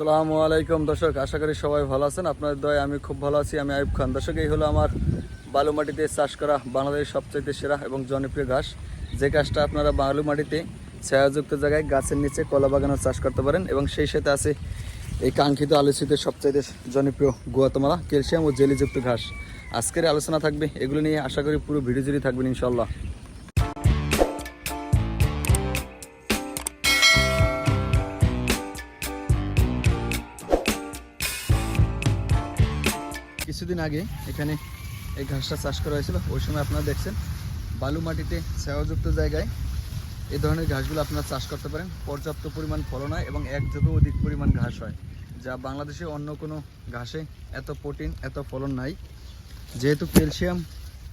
আসসালামু আলাইকুম। দর্শক, আশা করি সবাই ভালো আছেন। আপনাদের দয় আমি খুব ভালো আছি, আমি আইব খান। দর্শক, এই হলো আমার বালু মাটিতে চাষ করা বাংলাদেশের সবচাইতে সেরা এবং জনপ্রিয় ঘাস। যে ঘাসটা আপনারা বালু মাটিতে ছায়াযুক্ত জায়গায় গাছের নিচে কলা বাগানও চাষ করতে পারেন এবং সেই সাথে আছে এই কাঙ্ক্ষিত আলোচিত সবচাইতে জনপ্রিয় গুয়াতমালা, ক্যালসিয়াম ও জেলিযুক্ত ঘাস। আজকের আলোচনা থাকবে এগুলো নিয়ে। আশা করি পুরো ভিডিও জুড়ে থাকবেন ইনশাল্লাহ কিছুদিন আগে এখানে এই ঘাসটা চাষ করা হয়েছিল। ওই সময় আপনারা দেখছেন, বালু মাটিতে ছায়াযুক্ত জায়গায় এই ধরনের ঘাসগুলো আপনারা চাষ করতে পারেন। পর্যাপ্ত পরিমাণ ফলন হয় এবং এক যোগে অধিক পরিমাণ ঘাস হয়, যা বাংলাদেশে অন্য কোনো ঘাসে এত প্রোটিন, এত ফলন নাই। যেহেতু ক্যালসিয়াম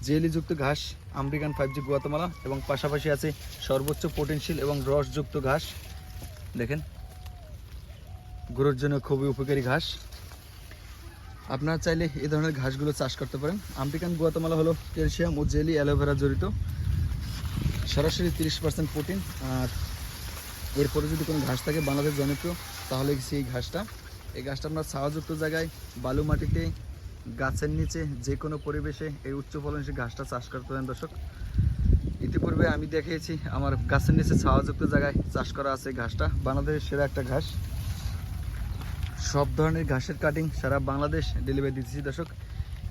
জেলিযুক্ত ঘাস, আমেরিকান ফাইভ জি গুয়াতমালা এবং পাশাপাশি আছে সর্বোচ্চ প্রোটিনশীল এবং রসযুক্ত ঘাস। দেখেন গরুর জন্য খুবই উপকারী ঘাস। আপনারা চাইলে এই ধরনের ঘাসগুলো চাষ করতে পারেন। আমেরিকান গুয়াতমালা হলো ক্যালসিয়াম ও জেলি অ্যালোভেরা জড়িত। সরাসরি তিরিশ পার্সেন্ট প্রোটিন, আর এরপরে যদি কোনো ঘাস থাকে বাংলাদেশ জনপ্রিয়, তাহলে সেই ঘাসটা। এই ঘাসটা আপনার ছাওয়াযুক্ত জায়গায়, বালু মাটিতে, গাছের নিচে যে কোনো পরিবেশে এই উচ্চ ফলনশীল ঘাসটা চাষ করতে পারেন দর্শক। ইতিপূর্বে আমি দেখিয়েছি, আমার গাছের নিচে ছাওয়াযুক্ত জায়গায় চাষ করা আছে ঘাসটা। বাংলাদেশের সেরা একটা ঘাস। সব ধরনের ঘাসের কাটিং সারা বাংলাদেশ ডেলিভারি দিতেছি, দর্শক।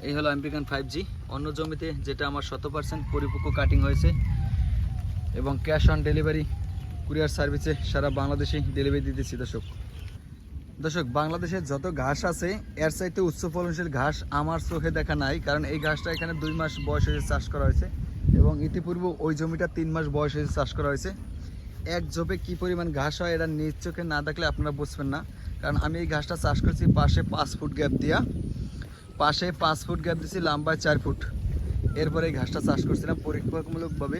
এই হলো আমেরিকান ফাইভ জি অন্য জমিতে যেটা আমার শত পার্সেন্ট পরিপক্ক কাটিং হয়েছে এবং ক্যাশ অন ডেলিভারি কুরিয়ার সার্ভিসে সারা বাংলাদেশে ডেলিভারি দিতেছি, দর্শক। দর্শক, বাংলাদেশে যত ঘাস আছে, এর চাইতে উচ্চ ফলনশীল ঘাস আমার চোখে দেখা নাই, কারণ এই ঘাসটা এখানে দুই মাস বয়স হয়েছে চাষ করা হয়েছে এবং ইতিপূর্বে ওই জমিটা তিন মাস বয়স হয়েছে চাষ করা হয়েছে। এক ঝোপে কি পরিমাণ ঘাস হয়, এটা নিজ চোখে না দেখলে আপনারা বুঝবেন না। কারণ আমি এই ঘাসটা চাষ করছি পাশে পাঁচ ফুট গ্যাপ দিয়া। পাশে পাঁচ ফুট গ্যাপ দিয়েছি লম্বায় চার ফুট। এরপরে এই ঘাসটা চাষ করছিলাম পরীক্ষামূলকভাবে,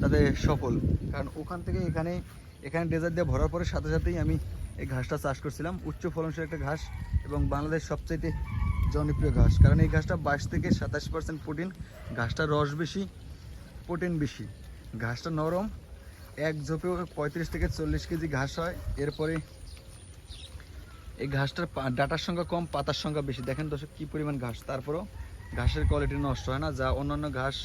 তাতে সফল। কারণ ওখান থেকে এখানে এখানে ডেজার্ট দিয়ে ভরার পরে সাথে সাথেই আমি এই ঘাসটা চাষ করছিলাম। উচ্চ ফলনশীল একটা ঘাস এবং বাংলাদেশ সবচাইতে জনপ্রিয় ঘাস। কারণ এই ঘাসটা বাইশ থেকে সাতাশ পার্সেন্ট প্রোটিন ঘাসটা রস বেশি প্রোটিন বেশি। ঘাসটা নরম, এক ঝোপে পঁয়ত্রিশ থেকে চল্লিশ কেজি ঘাস হয়। এরপরে এই ঘাসটার ডাটার সংখ্যা কম, পাতার সংখ্যা বেশি। দেখেন দর্শক, কী পরিমাণ ঘাস। তারপরেও ঘাসের কোয়ালিটি নষ্ট হয় না, যা অন্যান্য ঘাস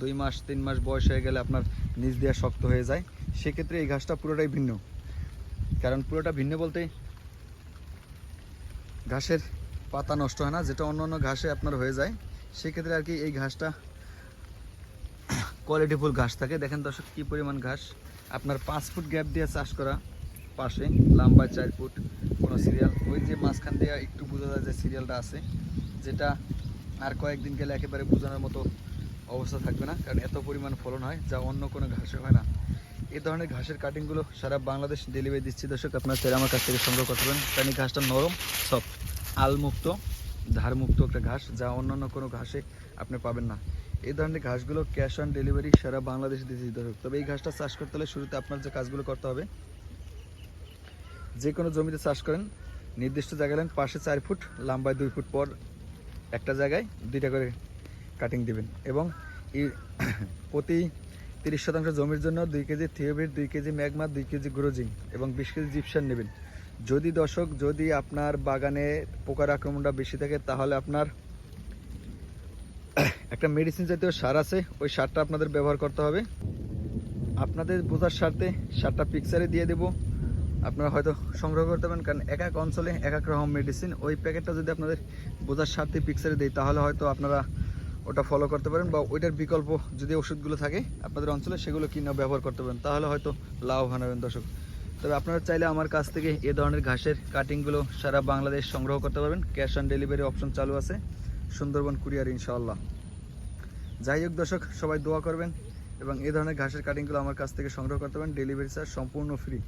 দুই মাস, তিন মাস বয়স হয়ে গেলে আপনার নিজ দেওয়া শক্ত হয়ে যায়। সেক্ষেত্রে এই ঘাসটা পুরোটাই ভিন্ন। কারণ পুরোটা ভিন্ন বলতে ঘাসের পাতা নষ্ট হয় না, যেটা অন্য অন্য ঘাসে আপনার হয়ে যায়। সেক্ষেত্রে আর কি এই ঘাসটা কোয়ালিটিফুল ঘাস থাকে। দেখেন দর্শক, কী পরিমাণ ঘাস। আপনার পাঁচ ফুট গ্যাপ দিয়ে চাষ করা পাশে, লম্বা চার ফুট কোনো সিরিয়াল ওই যে মাঝখান দিয়ে একটু বোঝা যায় যে সিরিয়ালটা আছে, যেটা আর কয়েকদিন গেলে একেবারে বোঝানোর মতো অবস্থা থাকবে না, কারণ এত পরিমাণ ফলন হয় যা অন্য কোনো ঘাসে হয় না। এ ধরনের ঘাসের কাটিংগুলো সারা বাংলাদেশ ডেলিভারি দিচ্ছি। দর্শক, আপনার চাইলে আমার কাছ থেকে সংগ্রহ করতে পারেন। কারণ এই ঘাসটা নরম সফট আলমুক্ত, ধারমুক্ত একটা ঘাস যা অন্যান্য কোনো ঘাসে আপনি পাবেন না। এই ধরনের ঘাসগুলো ক্যাশ অন ডেলিভারি সারা বাংলাদেশে দিচ্ছি দর্শক তবে এই ঘাসটা চাষ করতে হলে শুরুতে আপনার যে কাজগুলো করতে হবে যে কোনো জমিতে চাষ করেন, নির্দিষ্ট জায়গায় নেন, পাশে চার ফুট, লম্বায় দুই ফুট পর একটা জায়গায় দুইটা করে কাটিং দিবেন। এবং প্রতি তিরিশ শতাংশ জমির জন্য দুই কেজি থিওবিট, দুই কেজি ম্যাগমা, দুই কেজি গ্রোজিং এবং বিশ কেজি জিপসান নেবেন। যদি দর্শক, যদি আপনার বাগানে পোকার আক্রমণটা বেশি থাকে, তাহলে আপনার একটা মেডিসিন জাতীয় সার আছে, ওই সারটা আপনাদের ব্যবহার করতে হবে। আপনাদের বোঝার স্বার্থে সারটা পিকচারে দিয়ে দেবো। আপনারা হয়তো সংগ্রহ করতে পারেন, কারণ এক এক অঞ্চলে এক এক রকম মেডিসিন ওই প্যাকেটটা যদি আপনাদের বোঝার স্বার্থে পিকচারে দেয় তাহলে হয়তো আপনারা ওটা ফলো করতে পারেন বা ওইটার বিকল্প যদি ওষুধগুলো থাকে আপনাদের অঞ্চলে, সেগুলো কিনে ব্যবহার করতে পারেন, তাহলে হয়তো লাভবান হবেন দর্শক। তবে আপনারা চাইলে আমার কাছ থেকে এ ধরনের ঘাসের কাটিংগুলো সারা বাংলাদেশ সংগ্রহ করতে পারবেন। ক্যাশ অন ডেলিভারি অপশন চালু আছে, সুন্দরবন কুরিয়ার ইনশাআল্লাহ। যাই হোক দর্শক, সবাই দোয়া করবেন এবং এ ধরনের ঘাসের কাটিংগুলো আমার কাছ থেকে সংগ্রহ করতে পারেন। ডেলিভারি চার্জ সম্পূর্ণ ফ্রি